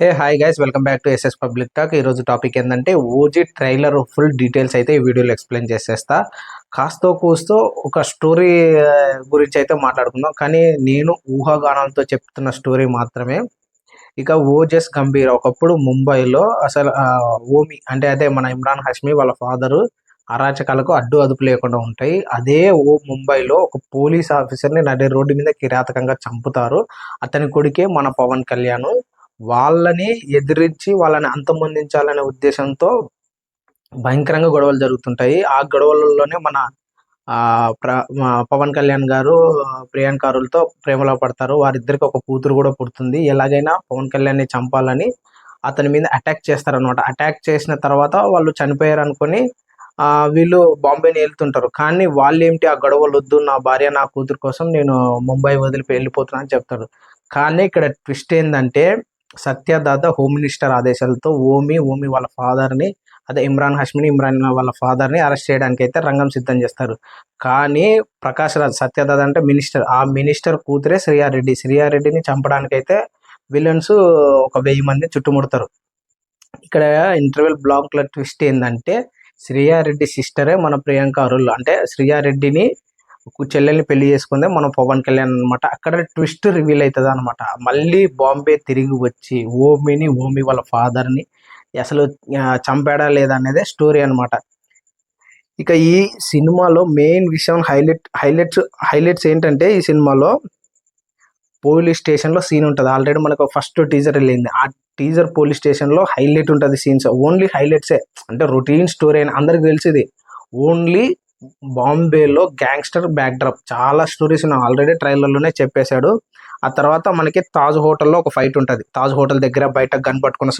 Hey hi guys welcome back to SS public talk ఈరోజు topic ఏంటంటే OG trailer full details అయితే ఈ వీడియోలో ఎక్స్ప్లెయిన్ చేసేస్తా. కాస్తో కూస్తో ఒక స్టోరీ గురించి అయితే మాట్లాడుకుందాం. కానీ నేను ఊహాగానాలతో చెప్తున్న స్టోరీ మాత్రమే. ఇక ఓజెస్ గంభీర్ ఒకప్పుడు ముంబైలో అసలు ఓమి అంటే అదే మన ఇమ్రాన్ హష్మి వాళ్ళ ఫాదరు అరాచకాలకు అడ్డు అదుపు లేకుండా ఉంటాయి. అదే ఓ ముంబైలో ఒక పోలీస్ ఆఫీసర్ని నడి రోడ్డు మీద కిరాతకంగా చంపుతారు. అతని కొడుకే మన పవన్ కళ్యాణ్. వాళ్ళని ఎదిరించి వాళ్ళని అంతమొందించాలనే ఉద్దేశంతో భయంకరంగా గొడవలు జరుగుతుంటాయి. ఆ గొడవలలోనే మన ప్ర పవన్ కళ్యాణ్ గారు ప్రియాంకారులతో ప్రేమలో పడతారు. వారిద్దరికి ఒక కూతురు కూడా పుడుతుంది. ఎలాగైనా పవన్ కళ్యాణ్ని చంపాలని అతని మీద అటాక్ చేస్తారనమాట అటాక్ చేసిన తర్వాత వాళ్ళు చనిపోయారు అనుకొని వీళ్ళు బాంబేని వెళ్తుంటారు కానీ వాళ్ళు ఏంటి ఆ గొడవలు వద్దు నా భార్య నా కూతురు కోసం నేను ముంబై వదిలి వెళ్ళిపోతున్నా అని చెప్తారు. కానీ ఇక్కడ ట్విస్ట్ ఏంటంటే సత్యదాత హోమ్ మినిస్టర్ ఆదేశాలతో ఓమి ఓమి వాళ్ళ ఫాదర్ని అదే ఇమ్రాన్ హష్మిని ఇమ్రాన్ వాళ్ళ ఫాదర్ని అరెస్ట్ చేయడానికి అయితే రంగం సిద్ధం చేస్తారు. కానీ ప్రకాష్ రాజ్ సత్యదాత అంటే మినిస్టర్. ఆ మినిస్టర్ కూతురే శ్రీయారెడ్డి. శ్రీయారెడ్డిని చంపడానికి అయితే విలన్స్ ఒక వెయ్యి మంది చుట్టుముడతారు. ఇక్కడ ఇంటర్వెల్ బ్లాక్ల ట్విస్ట్ ఏంటంటే శ్రీయారెడ్డి సిస్టరే మన ప్రియాంక అరుల్ అంటే శ్రీయారెడ్డిని చెల్లెల్ని పెళ్ళి చేసుకుందే మనం పవన్ కళ్యాణ్ అనమాట అక్కడ ట్విస్ట్ రివీల్ అవుతుంది అనమాట మళ్ళీ బాంబే తిరిగి వచ్చి ఓమిని ఓమి వాళ్ళ ఫాదర్ని అసలు ఆ, చంపాడా లేదా అనేది స్టోరీ అనమాట ఇక ఈ సినిమాలో మెయిన్ విషయం హైలైట్ హైలైట్స్ హైలైట్స్ ఏంటంటే ఈ సినిమాలో పోలీస్ స్టేషన్లో సీన్ ఉంటుంది. ఆల్రెడీ మనకు ఫస్ట్ టీజర్ వెళ్ళింది. ఆ టీజర్ పోలీస్ స్టేషన్లో హైలైట్ ఉంటుంది సీన్స్. ఓన్లీ హైలైట్సే. అంటే రొటీన్ స్టోరీ అని అందరికి తెలిసింది. ఓన్లీ బాంబేలో గ్యాంగ్స్టర్ బ్యాక్డ్రాప్ చాలా స్టోరీస్ ఆల్రెడీ ట్రైలర్లోనే చెప్పేశాడు. ఆ తర్వాత మనకి తాజ్ హోటల్లో ఒక ఫైట్ ఉంటుంది. తాజ్ హోటల్ దగ్గర బయట గన్ పట్టుకుని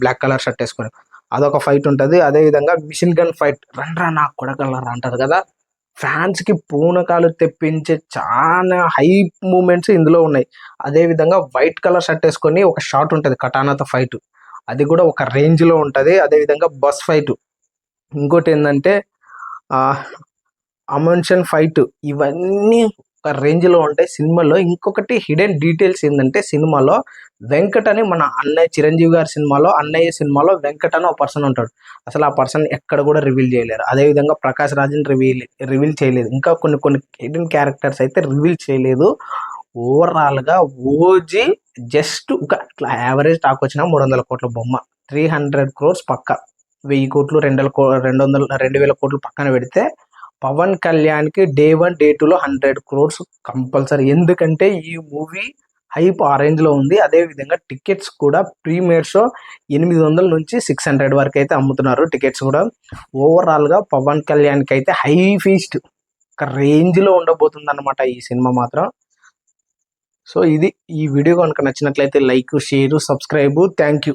బ్లాక్ కలర్ షర్ట్ వేసుకొని. అదొక ఫైట్ ఉంటుంది. అదే విధంగా మిషన్ గన్ ఫైట్ రండ్రా నా కొడకలరా అంటారు కదా. ఫ్యాన్స్కి పూనకాలు తెప్పించే చాలా హై మూమెంట్స్ ఇందులో ఉన్నాయి. అదే విధంగా వైట్ కలర్ షర్ట్ వేసుకొని ఒక షాట్ ఉంటుంది కటానాతో ఫైట్ అది కూడా ఒక రేంజ్లో ఉంటది. అదే విధంగా బస్ ఫైట్ ఇంకోటి ఏంటంటే అమెన్షన్ ఫైట్ ఇవన్నీ ఒక రేంజ్లో ఉంటాయి. సినిమాలో ఇంకొకటి హిడెన్ డీటెయిల్స్ ఏంటంటే సినిమాలో వెంకట్ అని మన అన్నయ్య చిరంజీవి గారి సినిమాలో అన్నయ్య సినిమాలో వెంకట్ అని ఒక పర్సన్ ఉంటాడు. అసలు ఆ పర్సన్ ఎక్కడ కూడా రివీల్ చేయలేరు. అదే విధంగా ప్రకాష్ రాజ్ని రివీల్ రివీల్ చేయలేదు. ఇంకా కొన్ని కొన్ని హిడెన్ క్యారెక్టర్స్ అయితే రివీల్ చేయలేదు. ఓవరాల్గా ఓజీ జస్ట్ ఒక యావరేజ్ టాక్ వచ్చిన మూడు వందల కోట్ల బొమ్మ. త్రీ హండ్రెడ్ క్రోర్స్ పక్క. వెయ్యి కోట్లు రెండు కో రెండు వందల రెండు వేల కోట్లు పక్కన పెడితే పవన్ కళ్యాణ్కి డే వన్ డే టూలో హండ్రెడ్ క్రోర్స్ కంపల్సరీ. ఎందుకంటే ఈ మూవీ హైప్ ఆ లో ఉంది. అదే విధంగా టికెట్స్ కూడా ప్రీమియర్ షో ఎనిమిది వందల నుంచి సిక్స్ హండ్రెడ్ వరకు అయితే అమ్ముతున్నారు టికెట్స్ కూడా. ఓవరాల్గా పవన్ కళ్యాణ్కి అయితే హై ఫీస్ట్ ఒక రేంజ్లో ఉండబోతుంది అనమాట ఈ సినిమా మాత్రం. సో ఇది ఈ వీడియో కనుక నచ్చినట్లయితే like share subscribe. Thank you.